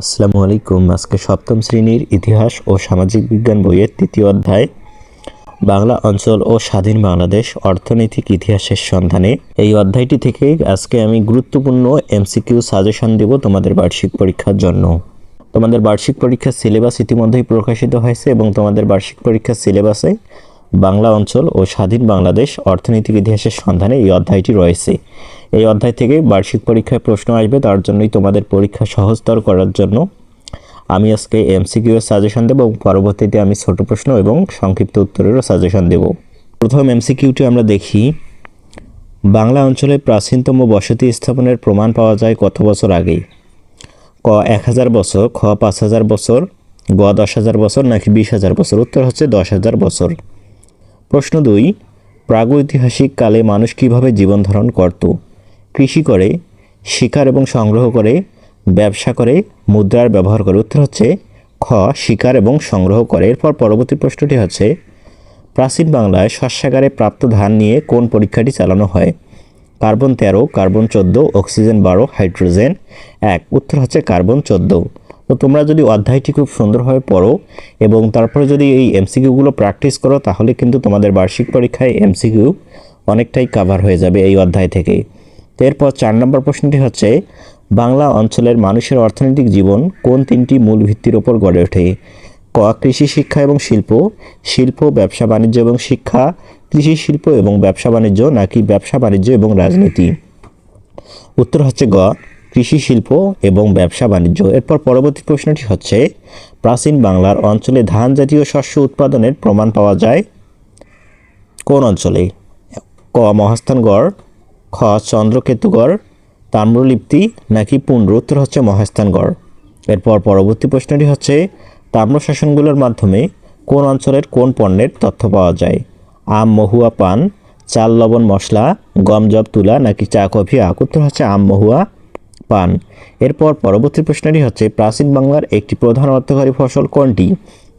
আসসালামু আলাইকুম। আজকে সপ্তম শ্রেণির ইতিহাস ও সামাজিক বিজ্ঞান বইয়ের তৃতীয় অধ্যায়, বাংলা অঞ্চল ও স্বাধীন বাংলাদেশ অর্থনৈতিক ইতিহাসের সন্ধানে। এই অধ্যায়টি থেকে আজকে আমি গুরুত্বপূর্ণ এমসিকিউ সাজেশন দেব তোমাদের বার্ষিক পরীক্ষার জন্য। তোমাদের বার্ষিক পরীক্ষার সিলেবাস ইতিমধ্যেই প্রকাশিত হয়েছে এবং তোমাদের বার্ষিক পরীক্ষার সিলেবাসে বাংলা অঞ্চল ও স্বাধীন বাংলাদেশ অর্থনৈতিক ইতিহাসের সন্ধানে এই অধ্যায়টি রয়েছে। এই অধ্যায় থেকে বার্ষিক পরীক্ষায় প্রশ্ন আসবে, তার জন্যই তোমাদের পরীক্ষা সহজতর করার জন্য। আমি আজকে এমসিকিউ এর সাজেশন দেবো এবং পরবর্তীতে আমি ছোট প্রশ্ন এবং সংক্ষিপ্ত উত্তরেরও সাজেশন দেব। প্রথম এমসিকিউটি আমরা দেখি, বাংলা অঞ্চলে প্রাচীনতম বসতি স্থাপনের প্রমাণ পাওয়া যায় কত বছর আগে ক, এক হাজার বছর, খ, পাঁচ হাজার বছর, গ, দশ হাজার বছর, নাকি বিশ হাজার বছর? উত্তর হচ্ছে দশ হাজার বছর। প্রশ্ন দুই, প্রাগৈতিহাসিক কালে মানুষ কীভাবে জীবন ধারণ করত? কৃষি করে, শিকার এবং সংগ্রহ করে, ব্যবসা করে, মুদ্রার ব্যবহার করে। উত্তর হচ্ছে খ, শিকার এবং সংগ্রহ করে। এরপর পরবর্তী প্রশ্নটি হচ্ছে, প্রাচীন বাংলায় শস্যাগারে প্রাপ্ত ধান নিয়ে কোন পরীক্ষাটি চালানো হয়? কার্বন তেরো, কার্বন চোদ্দ, অক্সিজেন বারো, হাইড্রোজেন এক। উত্তর হচ্ছে কার্বন চোদ্দ। তো তোমরা যদি অধ্যায়টি খুব সুন্দরভাবে পড়ো এবং তারপরে যদি এই এমসিকিউগুলো প্র্যাকটিস করো, তাহলে কিন্তু তোমাদের বার্ষিক পরীক্ষায় এমসিকিউ অনেকটাই কাভার হয়ে যাবে এই অধ্যায় থেকে তো এরপর চার নম্বর প্রশ্নটি হচ্ছে, বাংলা অঞ্চলের মানুষের অর্থনৈতিক জীবন কোন তিনটি মূল ভিত্তির ওপর গড়ে ওঠে? ক, কৃষি শিক্ষা এবং শিল্প শিল্প, ব্যবসা, বাণিজ্য এবং শিক্ষা, কৃষি শিল্প এবং ব্যবসা, বাণিজ্য নাকি ব্যবসা, বাণিজ্য এবং রাজনীতি? উত্তর হচ্ছে গ। কৃষি শিল্প এবং ব্যবসা বাণিজ্য। এরপর পরবর্তী প্রশ্নটি হচ্ছে, প্রাচীন বাংলার অঞ্চলে ধান জাতীয় শস্য উৎপাদনের প্রমাণ পাওয়া যায় কোন অঞ্চলে? ক, মহাস্থানগড়, খ, চন্দ্রকেতুগড়, তাম্রলিপ্তি নাকি পুণ্ড্র উত্তর হচ্ছে মহাস্থানগড়। এরপর পরবর্তী প্রশ্নটি হচ্ছে তাম্র শাসনগুলোর মাধ্যমে কোন অঞ্চলের কোন পণ্যের তথ্য পাওয়া যায়? আম, মহুয়া, পান, চাল, লবণ, মশলা, গম, জব, তুলা নাকি চা, কফি আক উত্তর হচ্ছে আম, মহুয়া পান। এরপর পরবর্তী প্রশ্নটি হচ্ছে, প্রাচীন বাংলার একটি প্রধান অর্থকারী ফসল কোনটি?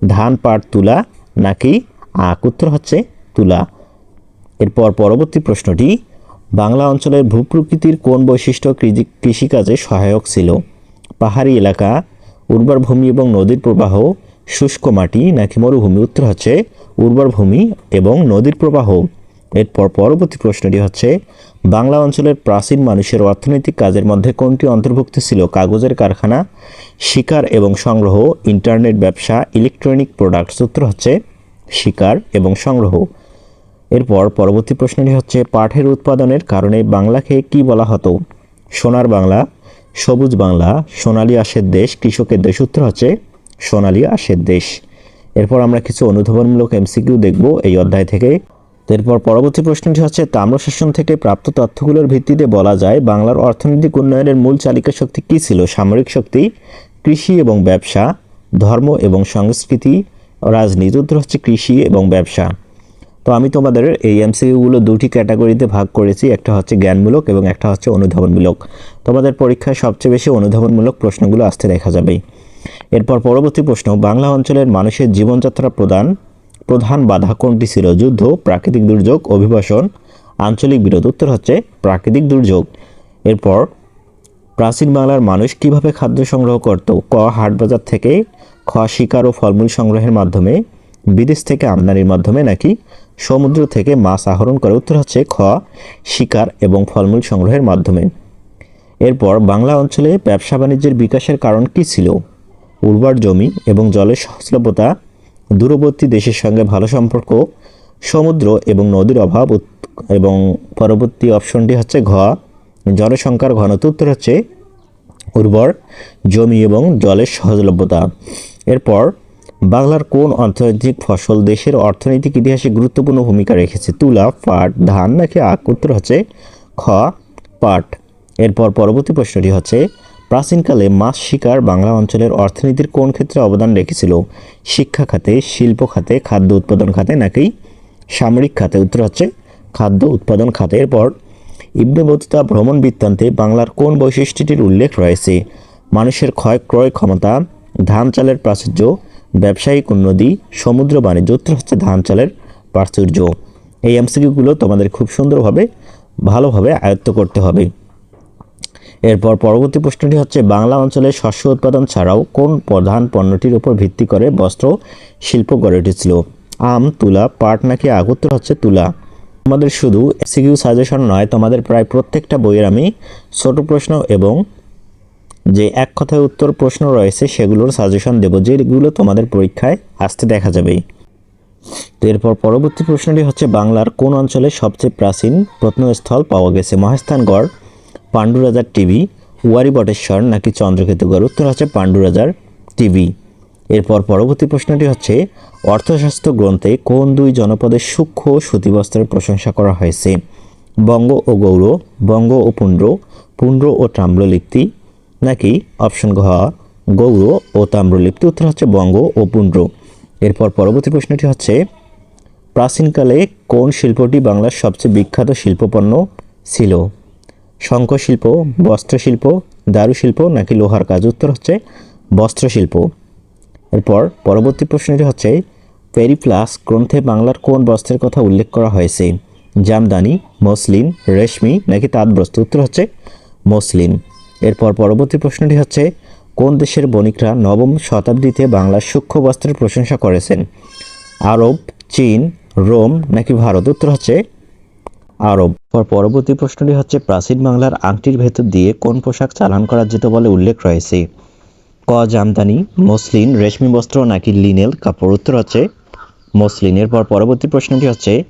ধান, পাট, তুলা, নাকি আখ? উত্তর হচ্ছে তুলা। এরপর পরবর্তী প্রশ্নটি, বাংলা অঞ্চলের ভূপ্রকৃতির কোন বৈশিষ্ট্য কৃষি- কৃষিকাজে সহায়ক ছিল? পাহাড়ি এলাকা, উর্বর ভূমি এবং নদীর প্রবাহ, শুষ্ক মাটি, নাকি মরুভূমি? উত্তর হচ্ছে উর্বর ভূমি এবং নদীর প্রবাহ। এরপর পরবর্তী প্রশ্নটি হচ্ছে, বাংলা অঞ্চলের প্রাচীন মানুষের অর্থনৈতিক কাজের মধ্যে কোনটি অন্তর্ভুক্ত ছিল? কাগজের কারখানা, শিকার এবং সংগ্রহ, ইন্টারনেট ব্যবসা, ইলেকট্রনিক প্রোডাক্ট সূত্র হচ্ছে, শিকার এবং সংগ্রহ। এরপর পরবর্তী প্রশ্নটি হচ্ছে পাঠের উৎপাদনের কারণে বাংলাকে কি বলা হতো? সোনার বাংলা, সবুজ বাংলা, সোনালী আশের দেশ, কৃষকের দেশ। সূত্র হচ্ছে, সোনালী আশের দেশ। এরপর আমরা কিছু অনুধাবনমূলক এমসিকিউ দেখব এই অধ্যায় থেকে। এরপর পরবর্তী প্রশ্নটি হচ্ছে, তাম্রশাসন থেকে প্রাপ্ত তথ্যগুলোর ভিত্তিতে বলা যায়, বাংলার অর্থনৈতিক উন্নয়নের মূল চালিকা শক্তি কী ছিল? সামরিক শক্তি, কৃষি এবং ব্যবসা, ধর্ম এবং সংস্কৃতি, রাজনীতি, উত্তর হচ্ছে কৃষি এবং ব্যবসা। তো আমি তোমাদের এই এমসিকিউগুলো দুটি ক্যাটাগরিতে ভাগ করেছি, একটা হচ্ছে জ্ঞানমূলক এবং একটা হচ্ছে অনুধাবনমূলক। তোমাদের পরীক্ষায় সবচেয়ে বেশি অনুধাবনমূলক প্রশ্নগুলো আসতে দেখা যাবে এরপর পরবর্তী প্রশ্ন, বাংলা অঞ্চলের মানুষের জীবনযাত্রা প্রদান প্রধান বাধা কোনটি ছিল? যুদ্ধ, প্রাকৃতিক দুর্যোগ, অভিবাসন, আঞ্চলিক বিরোধ। উত্তর হচ্ছে প্রাকৃতিক দুর্যোগ। এরপর, প্রাচীন বাংলার মানুষ কীভাবে খাদ্য সংগ্রহ করত? ক হাটবাজার থেকে খ, শিকার ও ফলমূল সংগ্রহের মাধ্যমে, বিদেশ থেকে আমদানির মাধ্যমে, নাকি সমুদ্র থেকে মাছ আহরণ করে? উত্তর হচ্ছে খ, শিকার এবং ফলমূল সংগ্রহের মাধ্যমে। এরপর, বাংলা অঞ্চলে ব্যবসা বাণিজ্যের বিকাশের কারণ কী ছিল? উর্বর জমি এবং জলের সহজলভ্যতা দূরবর্তী দেশের সঙ্গে ভালো সম্পর্ক, সমুদ্র এবং নদীর অভাব এবং পরবর্তী অপশনটি হচ্ছে ঘ, জনসংখ্যার ঘনত্ব উত্তর হচ্ছে উর্বর জমি এবং জলের সহজলভ্যতা। এরপর, বাংলার কোন অর্থনৈতিক ফসল দেশের অর্থনৈতিক ইতিহাসে গুরুত্বপূর্ণ ভূমিকা রেখেছে? তুলা, পাট, ধান নাকি আখ? উত্তর হচ্ছে খ, পাট। এরপর পরবর্তী প্রশ্নটি হচ্ছে প্রাচীনকালে মাছ শিকার বাংলা অঞ্চলের অর্থনীতির কোন ক্ষেত্রে অবদান রেখেছিল? শিক্ষা খাতে, শিল্প খাতে, খাদ্য উৎপাদন খাতে নাকি সামরিক খাতে? উত্তর হচ্ছে খাদ্য উৎপাদন খাতে। এরপর ইবনে বতুতা ভ্রমণ বৃত্তান্তে বাংলার কোন বৈশিষ্ট্যটির উল্লেখ রয়েছে? মানুষের ক্ষয় ক্রয় ক্ষমতা, ধান চালের প্রাচুর্য, ব্যবসায়িক উন্নতি, সমুদ্র বাণিজ্য, উত্তর হচ্ছে ধান চালের প্রাচুর্য। এই এমসিকিউগুলো তোমাদের খুব সুন্দরভাবে, ভালোভাবে আয়ত্ত করতে হবে। এরপর পরবর্তী প্রশ্নটি হচ্ছে, বাংলা অঞ্চলে শস্য উৎপাদন ছাড়াও কোন প্রধান পণ্যটির উপর ভিত্তি করে বস্ত্র শিল্প গড়ে উঠেছিল? আম, তুলা, পাট নাকি আগত্তর হচ্ছে তুলা? আমাদের শুধু সিকিউ সাজেশন নয়, তোমাদের প্রায় প্রত্যেকটা বইয়ের আমি ছোট প্রশ্ন এবং যে এক কথায় উত্তর প্রশ্ন রয়েছে সেগুলোর সাজেশন দেব, যেগুলো তোমাদের পরীক্ষায় আসতে দেখা যাবেই তো এরপর পরবর্তী প্রশ্নটি হচ্ছে, বাংলার কোন অঞ্চলে সবচেয়ে প্রাচীন প্রত্নস্থল পাওয়া গেছে? মহাস্থানগড় পাণ্ডুরাজার টিভি, ওয়ারি বটেশ্বর নাকি চন্দ্রকেতুগড় উত্তর হচ্ছে পাণ্ডুরাজার টিভি। এরপর পরবর্তী প্রশ্নটি হচ্ছে, অর্থশাস্ত্র গ্রন্থে কোন দুই জনপদের সূক্ষ্ম সুতিবস্ত্রের প্রশংসা করা হয়েছে? বঙ্গ ও গৌর বঙ্গ ও পুণ্ড্র পুণ্ড্র ও তাম্রলিপ্তি নাকি অপশন ঘ গৌর ও তাম্রলিপ্তি? উত্তর হচ্ছে বঙ্গ ও পুণ্ড্র এরপর পরবর্তী প্রশ্নটি হচ্ছে, প্রাচীনকালে কোন শিল্পটি বাংলার সবচেয়ে বিখ্যাত শিল্পপণ্য ছিল? শঙ্খশিল্প, বস্ত্রশিল্প, দারুশিল্প নাকি লোহার কাজ? উত্তর হচ্ছে বস্ত্রশিল্প। এরপর পরবর্তী প্রশ্নটি হচ্ছে পেরিপ্লাস গ্রন্থে বাংলার কোন বস্ত্রের কথা উল্লেখ করা হয়েছে? জামদানি, মসলিন, রেশমি নাকি তাঁত বস্ত্র উত্তর হচ্ছে মসলিন। এরপর পরবর্তী প্রশ্নটি হচ্ছে, কোন দেশের বণিকরা নবম শতাব্দীতে বাংলার সূক্ষ্ম বস্ত্রের প্রশংসা করেছেন? আরব, চীন, রোম নাকি ভারত? উত্তর হচ্ছে আরব পর পরবর্তী প্রশ্নটি হচ্ছে, প্রাচীন বাংলার আংটির ভেতর দিয়ে কোন পোশাক চালান করা যেত বলে উল্লেখ রয়েছে? ক, জামদানি, মসলিন, রেশমি বস্ত্র নাকি লিনেল কাপড়? উত্তর হচ্ছে, মসলিনের। পর পরবর্তী প্রশ্নটি হচ্ছে,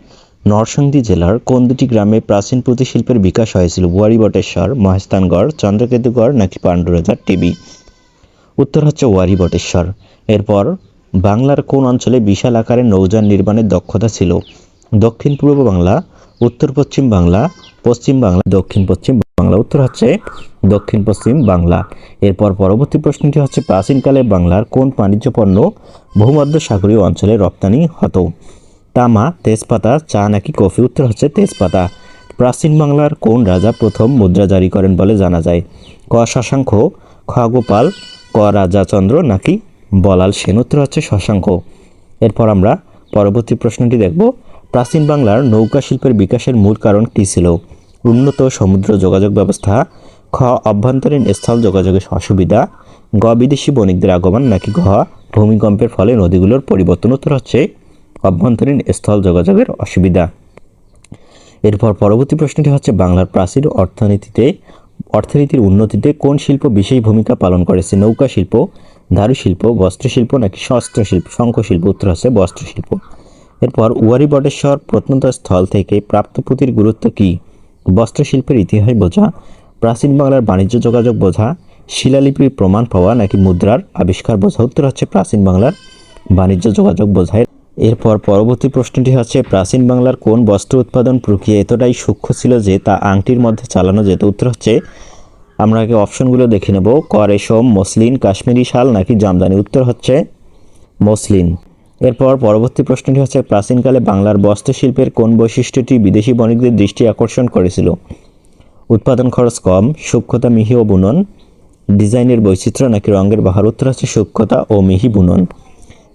নরসিংদী জেলার কোন দুটি গ্রামে প্রাচীন পুঁতি শিল্পের বিকাশ হয়েছিল? বুয়ারি, বটেশ্বর মহেস্তানগড় চন্দ্রকেতুগড় নাকি পাণ্ডুরাজার টিবি? উত্তর হচ্ছে ওয়ারি বটেশ্বর। এরপর, বাংলার কোন অঞ্চলে বিশাল আকারের নৌযান নির্মাণের দক্ষতা ছিল? দক্ষিণ পূর্ব বাংলা উত্তর পশ্চিম বাংলা পশ্চিম বাংলা, দক্ষিণ পশ্চিম বাংলা। উত্তর হচ্ছে দক্ষিণ পশ্চিম বাংলা। এরপর পরবর্তী প্রশ্নটি হচ্ছে, প্রাচীনকালে বাংলার কোন বাণিজ্য পণ্য ভূমধ্য সাগরীয় অঞ্চলে রপ্তানি হতো? তামা, তেজপাতা, চা নাকি কফি? উত্তর হচ্ছে তেজপাতা। প্রাচীন বাংলার কোন রাজা প্রথম মুদ্রা জারি করেন বলে জানা যায়? ক শশাঙ্ক, খ গোপাল, ক রাজা চন্দ্র নাকি বলাল সেন? উত্তর হচ্ছে শশাঙ্ক। এরপর আমরা পরবর্তী প্রশ্নটি দেখব। প্রাচীন বাংলার নৌকা শিল্পের বিকাশের মূল কারণ কী ছিল? উন্নত সমুদ্র যোগাযোগ ব্যবস্থা, খ, অভ্যন্তরীণ স্থল যোগাযোগের অসুবিধা, গ, বিদেশি বণিকদের আগমন নাকি ঘ, ভূমিকম্পের ফলে নদীগুলোর পরিবর্তন উত্তর হচ্ছে অভ্যন্তরীণ স্থল যোগাযোগের অসুবিধা। এরপর পরবর্তী প্রশ্নটি হচ্ছে, বাংলার প্রাচীন অর্থনীতিতে, অর্থনীতির উন্নতিতে কোন শিল্প বিশেষ ভূমিকা পালন করেছে নৌকা শিল্প দারুশিল্প বস্ত্রশিল্প নাকি শস্ত্রশিল্প, শঙ্খশিল্প, উত্তর হচ্ছে বস্ত্রশিল্প। এরপর উয়ারি বটেশ্বর প্রত্নস্থল থেকে প্রাপ্ত পুঁতির গুরুত্ব কী? বস্ত্রশিল্পের ইতিহাস বোঝা, প্রাচীন বাংলার বাণিজ্য যোগাযোগ বোঝা, শিলালিপির প্রমাণ পাওয়া নাকি মুদ্রার আবিষ্কার বোঝা? উত্তর হচ্ছে প্রাচীন বাংলার বাণিজ্য যোগাযোগ বোঝায়। এরপর পরবর্তী প্রশ্নটি হচ্ছে, প্রাচীন বাংলার কোন বস্ত্র উৎপাদন প্রক্রিয়া এতটাই সূক্ষ্ম ছিল যে তা আংটির মধ্যে চালানো যেত? উত্তর হচ্ছে, আমরা আগে অপশনগুলো দেখে নেব। ক, রেশম, মসলিন, কাশ্মীরি শাল নাকি জামদানি? উত্তর হচ্ছে, মসলিন। এরপর পরবর্তী প্রশ্নটি হচ্ছে, প্রাচীনকালে বাংলার বস্ত্রশিল্পের কোন বৈশিষ্ট্যটি বিদেশি বণিকদের দৃষ্টি আকর্ষণ করেছিল? উৎপাদন খরচ কম, সূক্ষ্মতা মিহি ও বুনন। ডিজাইনের বৈচিত্র্য নাকি রঙের বাহার উত্তর হচ্ছে সূক্ষ্মতা ও মিহি বুনন।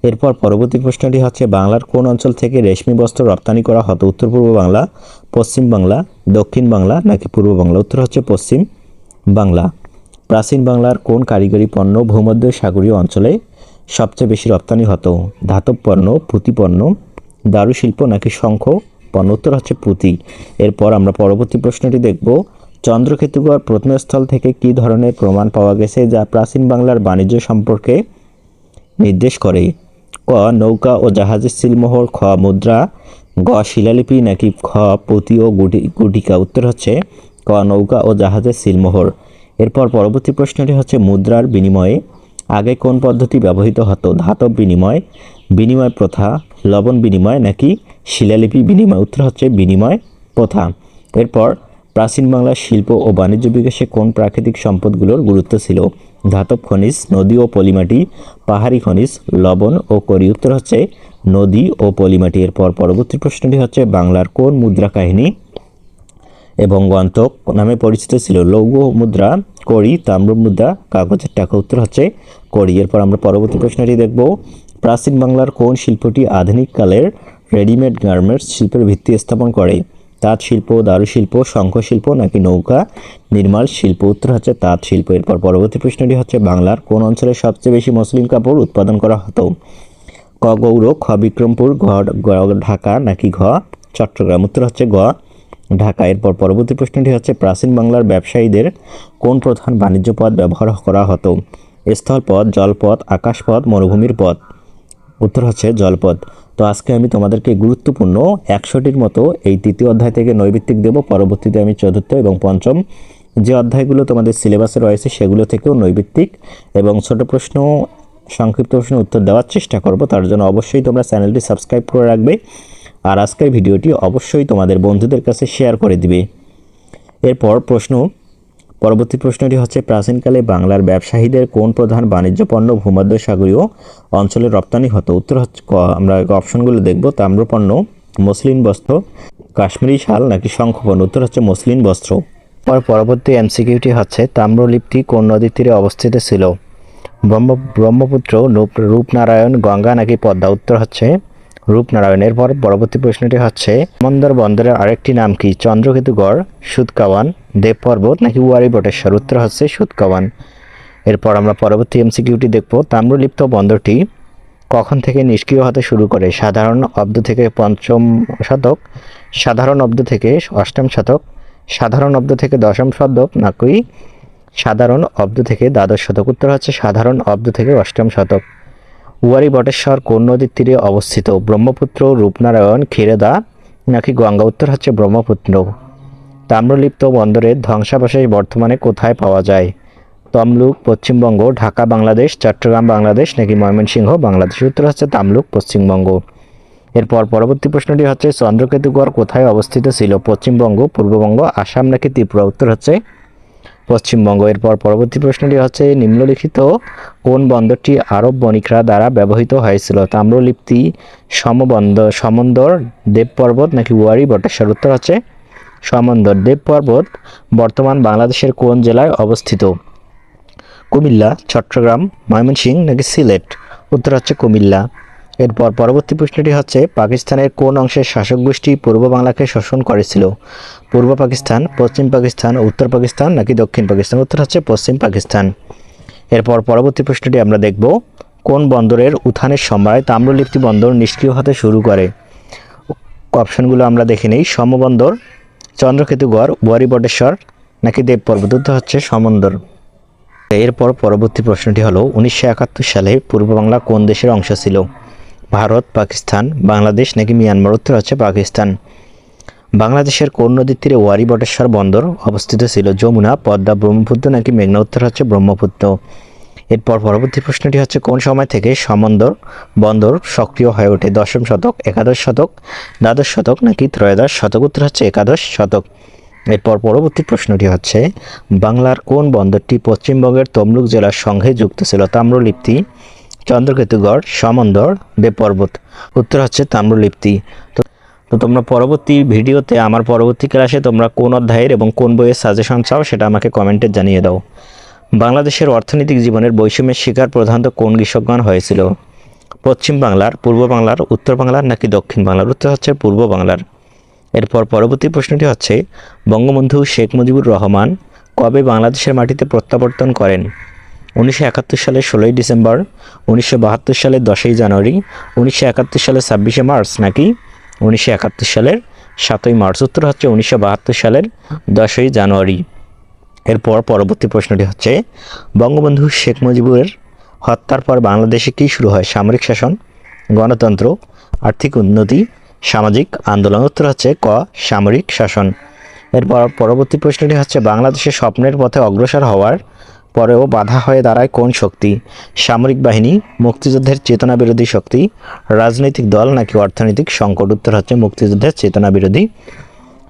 এরপর পরবর্তী প্রশ্নটি হচ্ছে, বাংলার কোন অঞ্চল থেকে রেশমি বস্ত্র রপ্তানি করা হতো? উত্তর পূর্ব বাংলা, পশ্চিম বাংলা, দক্ষিণ বাংলা নাকি পূর্ব বাংলা? উত্তর হচ্ছে পশ্চিম বাংলা। প্রাচীন বাংলার কোন কারিগরি পণ্য ভূমধ্য সাগরীয় অঞ্চলে সবচেয়ে বেশি রপ্তানি হতো। ধাতব পণ্য, পুঁতি পণ্য দারুশিল্প নাকি শঙ্খ? পণ্য উত্তর হচ্ছে পুঁতি। এরপর আমরা পরবর্তী প্রশ্নটি দেখব, চন্দ্রকেতুগড় প্রত্নস্থল থেকে কি ধরনের প্রমাণ পাওয়া গেছে যা প্রাচীন বাংলার বাণিজ্য সম্পর্কে নির্দেশ করে? ক, নৌকা ও জাহাজের সিলমোহর, খ, মুদ্রা গ শিলালিপি নাকি খ, পুঁতি ও গুটি, গুটিকা? উত্তর হচ্ছে ক, নৌকা ও জাহাজের সিলমোহর। এরপর পরবর্তী প্রশ্নটি হচ্ছে মুদ্রার বিনিময়ে আগে কোন পদ্ধতি ব্যবহৃত হতো? ধাতব বিনিময় বিনিময় প্রথা, লবণ বিনিময় নাকি শিলালিপি বিনিময়? উত্তর হচ্ছে বিনিময় প্রথা। এরপর প্রাচীন বাংলার শিল্প ও বাণিজ্য বিকাশে কোন প্রাকৃতিক সম্পদগুলোর গুরুত্ব ছিল? ধাতব খনিজ, নদী ও পলিমাটি, পাহাড়ি খনিজ, লবণ ও করি। উত্তর হচ্ছে নদী ও পলিমাটি। এরপর পরবর্তী প্রশ্নটি হচ্ছে বাংলার কোন মুদ্রা কাহিনী এবং গন্তক নামে পরিচিত ছিল? লৌহ মুদ্রা কড়ি তাম্র মুদ্রা কাগজের টাকা। উত্তর হচ্ছে কড়ি এরপর আমরা পরবর্তী প্রশ্নটি দেখব। প্রাচীন বাংলার কোন শিল্পটি আধুনিক কালের রেডিমেড গার্মেন্টস শিল্পের ভিত্তি স্থাপন করে? তাঁত শিল্প দারুশিল্প শঙ্খশিল্প নাকি নৌকা নির্মাণ শিল্প? উত্তর হচ্ছে তাঁত শিল্প। এরপর পরবর্তী প্রশ্নটি হচ্ছে, বাংলার কোন অঞ্চলে সবচেয়ে বেশি মসলিন কাপড় উৎপাদন করা হতো? ক গৌর খ, বিক্রমপুর, ঘ ঢাকা নাকি ঘ, চট্টগ্রাম? উত্তর হচ্ছে গ, ঢাকা। এরপর পরবর্তী প্রশ্নটি হচ্ছে, প্রাচীন বাংলার ব্যবসায়ীদের কোন প্রধান বাণিজ্য পথ ব্যবহার করা হতো? স্থলপথ, জলপথ, আকাশপথ, মরুভূমির পথ। উত্তর হচ্ছে জলপথ। তো আজকে আমি তোমাদেরকে গুরুত্বপূর্ণ একশোটির মতো এই তৃতীয় অধ্যায় থেকে নৈবিত্তিক দেব, পরবর্তীতে আমি চতুর্থ এবং পঞ্চম যে অধ্যায়গুলো তোমাদের সিলেবাসে রয়েছে সেগুলো থেকেও নৈবিত্তিক এবং ছোট প্রশ্ন, সংক্ষিপ্ত প্রশ্ন উত্তর দেওয়ার চেষ্টা করব, তার জন্য অবশ্যই তোমরা চ্যানেলটি সাবস্ক্রাইব করে রাখবে আর আজকের ভিডিওটি অবশ্যই তোমাদের বন্ধুদের কাছে শেয়ার করে দিবে। এরপর প্রশ্ন পরবর্তী প্রশ্নটি হচ্ছে, প্রাচীনকালে বাংলার ব্যবসায়ীদের কোন প্রধান বাণিজ্য পণ্য ভূমধ্য সাগরীয় অঞ্চলে রপ্তানি হতো? উত্তর হচ্ছে আমরা অপশনগুলো দেখব তাম্রপণ্য মসলিন বস্ত্র, কাশ্মীরি শাল নাকি শঙ্খপণ্য উত্তর হচ্ছে মসলিন বস্ত্র। পর পরবর্তী এমসিকিউটি হচ্ছে তাম্রলিপ্তি কোন নদীর তীরে অবস্থিত ছিল? ব্রহ্ম, ব্রহ্মপুত্র রূপনারায়ণ, গঙ্গা নাকি পদ্মা? উত্তর হচ্ছে রূপনারায়ণের পর পরবর্তী প্রশ্নটি হচ্ছে মন্দর বন্দরের আরেকটি নাম কি? চন্দ্রকেতুগড় সুদকাওয়ান দেব পর্বত নাকি ওয়ারি বটেশ্বর? উত্তর হচ্ছে সুদকাওয়ান এরপর আমরা পরবর্তী এমসিকিউটি দেখব। তাম্রলিপ্ত বন্দরটি কখন থেকে নিষ্ক্রিয় হতে শুরু করে? সাধারণ অব্দ থেকে পঞ্চম শতক, সাধারণ অব্দ থেকে অষ্টম শতক, সাধারণ অব্দ থেকে দশম শতক নাকি সাধারণ অব্দ থেকে দ্বাদশ শতক? উত্তর হচ্ছে সাধারণ অব্দ থেকে অষ্টম শতক। উয়ারি বটেশ্বর কোন নদীর তীরে অবস্থিত ব্রহ্মপুত্র রূপনারায়ণ ক্ষীরেদা নাকি গঙ্গা উত্তর হচ্ছে ব্রহ্মপুত্র। তাম্রলিপ্ত বন্দরের ধ্বংসাবশেষ বর্তমানে কোথায় পাওয়া যায়? তমলুক, পশ্চিমবঙ্গ, ঢাকা, বাংলাদেশ, চট্টগ্রাম, বাংলাদেশ নাকি ময়মনসিংহ, বাংলাদেশ? উত্তর হচ্ছে তামলুক পশ্চিমবঙ্গ। এরপর পরবর্তী প্রশ্নটি হচ্ছে চন্দ্রকেতুগড় কোথায় অবস্থিত ছিল? পশ্চিমবঙ্গ, পূর্ববঙ্গ, আসাম নাকি ত্রিপুরা? উত্তর হচ্ছে পশ্চিমবঙ্গ। এরপর পরবর্তী প্রশ্নটি হচ্ছে, নিম্নলিখিত কোন বন্দরটি আরব বণিকরা দ্বারা ব্যবহৃত হয়েছিল? তাম্রলিপ্তি সমবন্দর সমন্দর দেব পর্বত নাকি ওয়ারি বটেশ্বর? উত্তর হচ্ছে সমন্দর। দেব পর্বত বর্তমান বাংলাদেশের কোন জেলায় অবস্থিত? কুমিল্লা, চট্টগ্রাম, ময়মনসিংহ নাকি সিলেট? উত্তর হচ্ছে কুমিল্লা। এরপর পরবর্তী প্রশ্নটি হচ্ছে, পাকিস্তানের কোন অংশের শাসক গোষ্ঠী পূর্ব বাংলাকে শোষণ করেছিল? পূর্ব পাকিস্তান, পশ্চিম পাকিস্তান, উত্তর পাকিস্তান নাকি দক্ষিণ পাকিস্তান? উত্তর হচ্ছে পশ্চিম পাকিস্তান। এরপর পরবর্তী প্রশ্নটি আমরা দেখব, কোন বন্দরের উত্থানের সময় তাম্রলিপ্তি বন্দর নিষ্ক্রিয় হতে শুরু করে? অপশনগুলো আমরা দেখে নিই। সমবন্দর চন্দ্রকেতুগড় বটেশ্বর নাকি দেব পর্বত হচ্ছে সমন্দর এরপর পরবর্তী প্রশ্নটি হলো, উনিশশো একাত্তর সালে পূর্ব বাংলা কোন দেশের অংশ ছিল? পাকিস্তান, বাংলাদেশ নাকি মিয়ানমার, উত্তর হচ্ছে পাকিস্তান। বাংলাদেশের কোন নদীর তীরে ওয়ারি বটেশ্বর বন্দর অবস্থিত ছিল? যমুনা, পদ্মা, ব্রহ্মপুত্র নাকি মেঘনা? উত্তর হচ্ছে ব্রহ্মপুত্র। এরপর পরবর্তী প্রশ্নটি হচ্ছে, কোন সময় থেকে সমন্দর বন্দর সক্রিয় হয়ে ওঠে? দশম শতক, একাদশ শতক, দ্বাদশ শতক নাকি ত্রয়োদশ শতক? উত্তর হচ্ছে একাদশ শতক। এরপর পরবর্তী প্রশ্নটি হচ্ছে, বাংলার কোন বন্দরটি পশ্চিমবঙ্গের তমলুক জেলার সঙ্গে যুক্ত ছিল? তাম্রলিপ্তি চন্দ্রকেতুগড় সমন্দর দেবপর্বত উত্তর হচ্ছে তাম্রলিপ্তি। তো তোমরা পরবর্তী ভিডিওতে, আমার পরবর্তী ক্লাসে তোমরা কোন অধ্যায়ের এবং কোন বইয়ের সাজেশন চাও সেটা আমাকে কমেন্টে জানিয়ে দাও। বাংলাদেশের অর্থনৈতিক জীবনের বৈষম্যের শিকার প্রধানত কোন কৃষকগণ হয়েছিল? পশ্চিম বাংলার, পূর্ব বাংলার, উত্তর বাংলার নাকি দক্ষিণ বাংলার? উত্তর হচ্ছে পূর্ব বাংলার। এরপর পরবর্তী প্রশ্নটি হচ্ছে, বঙ্গবন্ধু শেখ মুজিবুর রহমান কবে বাংলাদেশের মাটিতে প্রত্যাবর্তন করেন? উনিশশো একাত্তর সালের ষোলোই ডিসেম্বর, উনিশশো বাহাত্তর সালের দশই জানুয়ারি, উনিশশো একাত্তর সালের ছাব্বিশে মার্চ নাকি, উনিশশো একাত্তর সালের সাতই মার্চ। উত্তর হচ্ছে উনিশশো বাহাত্তর সালের দশই জানুয়ারি। এরপর পরবর্তী প্রশ্নটি হচ্ছে, বঙ্গবন্ধু শেখ মুজিবুরের হত্যার পর বাংলাদেশে কী শুরু হয়? সামরিক শাসন, গণতন্ত্র, আর্থিক উন্নতি, সামাজিক আন্দোলন। উত্তর হচ্ছে ক, সামরিক শাসন। এরপর পরবর্তী প্রশ্নটি হচ্ছে, বাংলাদেশের স্বপ্নের পথে অগ্রসর হওয়ার পরেও বাধা হয়ে দাঁড়ায় কোন শক্তি? সামরিক বাহিনী, মুক্তিযুদ্ধের চেতনা বিরোধী শক্তি, রাজনৈতিক দল নাকি অর্থনৈতিক সংকট? উত্তর হচ্ছে মুক্তিযুদ্ধের চেতনা বিরোধী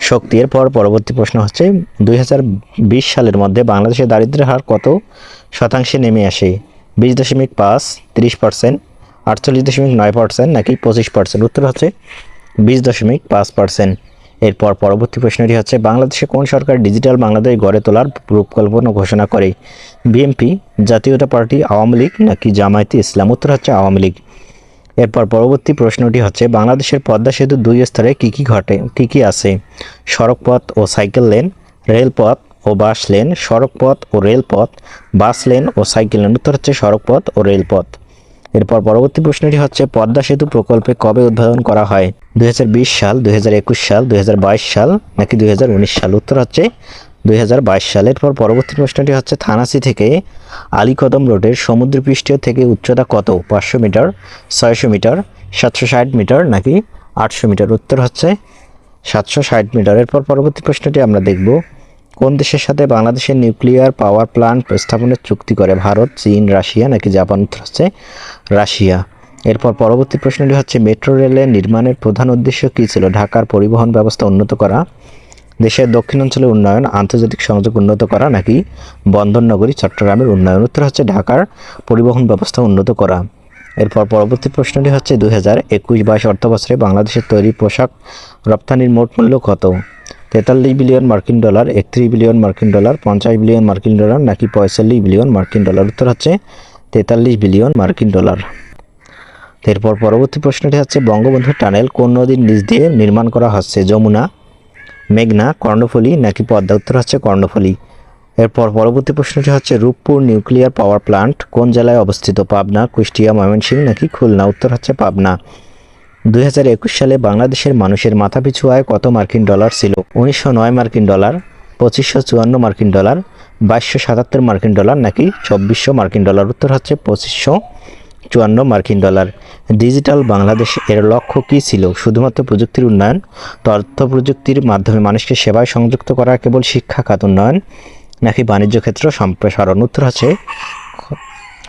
শক্তি। এরপর পরবর্তী প্রশ্ন হচ্ছে দু হাজার বিশ সালের মধ্যে বাংলাদেশের দারিদ্র্যের হার কত শতাংশে নেমে আসে? বিশ দশমিক পাঁচ, তিরিশ পার্সেন্ট, আটচল্লিশ দশমিক নয় পার্সেন্ট নাকি পঁচিশ পার্সেন্ট? উত্তর হচ্ছে বিশ দশমিক পাঁচ পার্সেন্ট। এরপর পরবর্তী প্রশ্নটি হচ্ছে, বাংলাদেশে কোন সরকার ডিজিটাল বাংলাদেশ গড়ে তোলার রূপকল্পনা ঘোষণা করে? বিএনপি, জাতীয়তা পার্টি, আওয়ামী লীগ নাকি জামায়াতে ইসলাম? উত্তর হচ্ছে আওয়ামী লীগ। এরপর পরবর্তী প্রশ্নটি হচ্ছে, বাংলাদেশের পদ্মা সেতু দুই স্তরে কী কী ঘটে, কী কী আছে? সড়কপথ ও সাইকেল লেন, রেলপথ ও বাস লেন, সড়কপথ ও রেলপথ, বাস লেন ও সাইকেল লেন। উত্তর হচ্ছে সড়কপথ ও রেলপথ। এরপর পরবর্তী প্রশ্নটি হচ্ছে, পদ্মা সেতু প্রকল্পে কবে উদ্বোধন করা হয়? দু হাজার বিশ সাল দু হাজার একুশ সাল, দুই হাজার বাইশ সাল, নাকি দুই হাজার উনিশ সাল? উত্তর হচ্ছে, দুই হাজার বাইশ সাল। এরপর পরবর্তী প্রশ্নটি হচ্ছে, থানাসি থেকে আলীকদম রোডের সমুদ্রপৃষ্ঠ থেকে উচ্চতা কত? পাঁচশো মিটার, ছয়শো মিটার, সাতশো ষাট মিটার, নাকি আটশো মিটার? উত্তর হচ্ছে, সাতশো ষাট মিটার। এরপর পরবর্তী প্রশ্নটি আমরা দেখব কোন দেশের সাথে বাংলাদেশের নিউক্লিয়ার পাওয়ার প্ল্যান্ট স্থাপনের চুক্তি করে? ভারত, চীন, রাশিয়া নাকি জাপান? হচ্ছে রাশিয়া। এরপর পরবর্তী প্রশ্নটি হচ্ছে, মেট্রো রেলের নির্মাণের প্রধান উদ্দেশ্য কী ছিল? ঢাকার পরিবহন ব্যবস্থা উন্নত করা, দেশের দক্ষিণাঞ্চলের উন্নয়ন, আন্তর্জাতিক সংযোগ উন্নত করা নাকি বন্দর নগরী চট্টগ্রামের উন্নয়ন? উত্তর হচ্ছে, ঢাকার পরিবহন ব্যবস্থা উন্নত করা। এরপর পরবর্তী প্রশ্নটি হচ্ছে, দুই হাজার একুশ বাইশ অর্থবছরে বাংলাদেশের তৈরি পোশাক রপ্তানির মোট মূল্য কত? তেতাল্লিশ বিলিয়ন মার্কিন ডলার, একত্রিশ বিলিয়ন মার্কিন ডলার, পঞ্চাশ বিলিয়ন মার্কিন ডলার, নাকি পঁয়তাল্লিশ বিলিয়ন মার্কিন ডলার? উত্তর হচ্ছে তেতাল্লিশ বিলিয়ন মার্কিন ডলার। এরপর পরবর্তী প্রশ্নটি হচ্ছে বঙ্গবন্ধু টানেল কোন নদীর নিচ দিয়ে নির্মাণ করা হচ্ছে? যমুনা, মেঘনা, কর্ণফুলী, নাকি পদ্মা? উত্তর হচ্ছে কর্ণফুলী। এরপর পরবর্তী প্রশ্নটি হচ্ছে, রূপপুর নিউক্লিয়ার পাওয়ার প্লান্ট কোন জেলায় অবস্থিত? পাবনা, কুষ্টিয়া, ময়মনসিংহ, নাকি খুলনা? উত্তর হচ্ছে পাবনা। দুই হাজার একুশ সালে বাংলাদেশের মানুষের মাথাপিছু আয় কত মার্কিন ডলার ছিল? উনিশশো নয় মার্কিন ডলার, পঁচিশশো চুয়ান্ন মার্কিন ডলার, বাইশশো সাতাত্তর মার্কিন ডলার নাকি চব্বিশশো মার্কিন ডলার? উত্তর হচ্ছে পঁচিশশো চুয়ান্ন মার্কিন ডলার। ডিজিটাল বাংলাদেশ এর লক্ষ্য কী ছিল? শুধুমাত্র প্রযুক্তির উন্নয়ন তথ্য প্রযুক্তির মাধ্যমে মানুষকে সেবায় সংযুক্ত করা কেবল শিক্ষা খাত উন্নয়ন নাকি বাণিজ্য ক্ষেত্র সম্প্রসারণ? উত্তর হচ্ছে খ-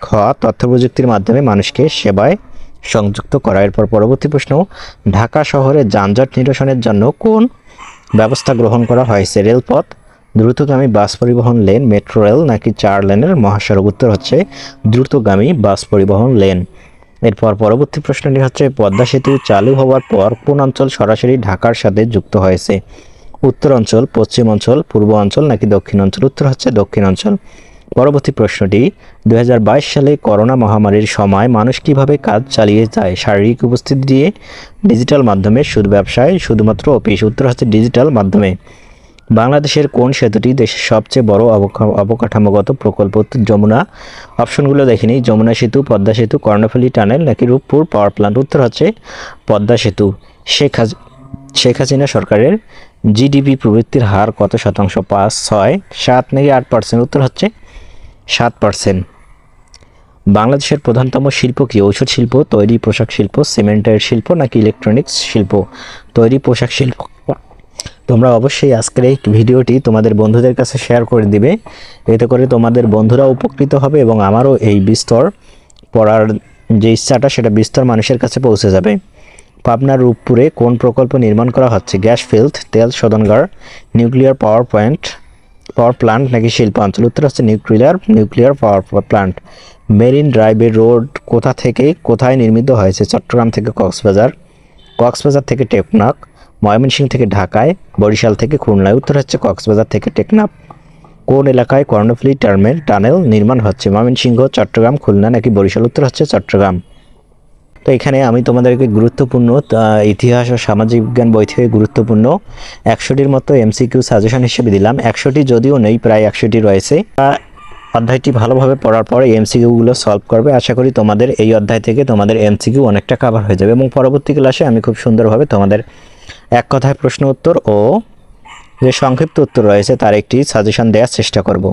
খ তথ্য প্রযুক্তির মাধ্যমে মানুষকে সেবায় সংযুক্ত করা। এরপর পরবর্তী প্রশ্ন, ঢাকা শহরে যানজট নিরসনের জন্য কোন ব্যবস্থা গ্রহণ করা হয়েছে? রেলপথ, দ্রুতগামী বাস পরিবহন লেন, মেট্রো রেল নাকি চার লেনের মহাসড়ক? উত্তর হচ্ছে, দ্রুতগামী বাস পরিবহন লেন। এরপর পরবর্তী প্রশ্নটি হচ্ছে, পদ্মা সেতু চালু হওয়ার পর কোন অঞ্চল সরাসরি ঢাকার সাথে যুক্ত হয়েছে? উত্তর অঞ্চল পশ্চিম অঞ্চল পূর্ব অঞ্চল নাকি দক্ষিণ অঞ্চল উত্তর হচ্ছে দক্ষিণ অঞ্চল পরবর্তী প্রশ্নটি দু হাজার বাইশ সালে করোনা মহামারীর সময় মানুষ কীভাবে কাজ চালিয়ে যায় শারীরিক উপস্থিতি দিয়ে? ডিজিটাল মাধ্যমে সুদ ব্যবসায় শুধুমাত্র অফিস উত্তর হচ্ছে ডিজিটাল মাধ্যমে। বাংলাদেশের কোন সেতুটি দেশের সবচেয়ে বড় অবকা- অবকাঠামোগত প্রকল্প? যমুনা। অপশনগুলো দেখে নিই যমুনা সেতু, পদ্মা সেতু, কর্ণফুলী টানেল নাকি রূপপুর পাওয়ার প্ল্যান্ট উত্তর হচ্ছে পদ্মা সেতু। শেখ হাজ, শেখ হাসিনা সরকারের জিডিপি প্রবৃত্তির হার কত শতাংশ? পাঁচ, ছয়, সাত নাকি আট পার্সেন্ট উত্তর হচ্ছে সাত পার্সেন্ট বাংলাদেশের প্রধানতম শিল্প কি? ঔষধ শিল্প, তৈরি পোশাক শিল্প, সিমেন্টের শিল্প নাকি ইলেকট্রনিক্স শিল্প? তৈরি পোশাক শিল্প। তোমরা অবশ্যই আজকের এই ভিডিওটি তোমাদের বন্ধুদের কাছে শেয়ার করে দিবে। এতে করে তোমাদের বন্ধুরা উপকৃত হবে এবং আমারও এই বিস্তর পড়ার যে ইচ্ছাটা, সেটা বিস্তর মানুষের কাছে পৌঁছে যাবে। পাবনার রূপপুরে কোন প্রকল্প নির্মাণ করা হচ্ছে? গ্যাস, ফিল্ড, তেল, শোধনগার, nuclear power point power plant নাকি শিল্পাঞ্চল? উত্তর হচ্ছে nuclear nuclear power plant marine ড্রাইভের রোড কোথা থেকে, কোথায় নির্মিত হয়েছে? চট্টগ্রাম থেকে কক্সবাজার কক্সবাজার থেকে টেকনাক ময়মনসিংহ থেকে ঢাকায়, বরিশাল থেকে খুলনায়। উত্তর হচ্ছে কক্সবাজার থেকে টেকনাফ। কোন এলাকায় কর্ণফুলী টার্মেল টানেল নির্মাণ হচ্ছে? ময়মনসিংহ, চট্টগ্রাম, খুলনা নাকি বরিশাল? উত্তর হচ্ছে চট্টগ্রাম। তো এখানে আমি তোমাদেরকে গুরুত্বপূর্ণ ইতিহাস ও সামাজিক বিজ্ঞান বই থেকে গুরুত্বপূর্ণ একশোটির মতো এমসিকিউ সাজেশন হিসেবে দিলাম। একশোটি যদিও নেই, প্রায় একশোটি রয়েছে। অধ্যায়টি ভালোভাবে পড়ার পর এমসিকিউগুলো সলভ করবে। আশা করি তোমাদের এই অধ্যায় থেকে তোমাদের এমসিকিউ অনেকটা কাভার হয়ে যাবে এবং পরবর্তী ক্লাসে আমি খুব সুন্দরভাবে তোমাদের এক কথায় প্রশ্ন উত্তর ও যে সংক্ষিপ্ত উত্তর রয়েছে তার একটি সাজেশন দেওয়ার চেষ্টা করব।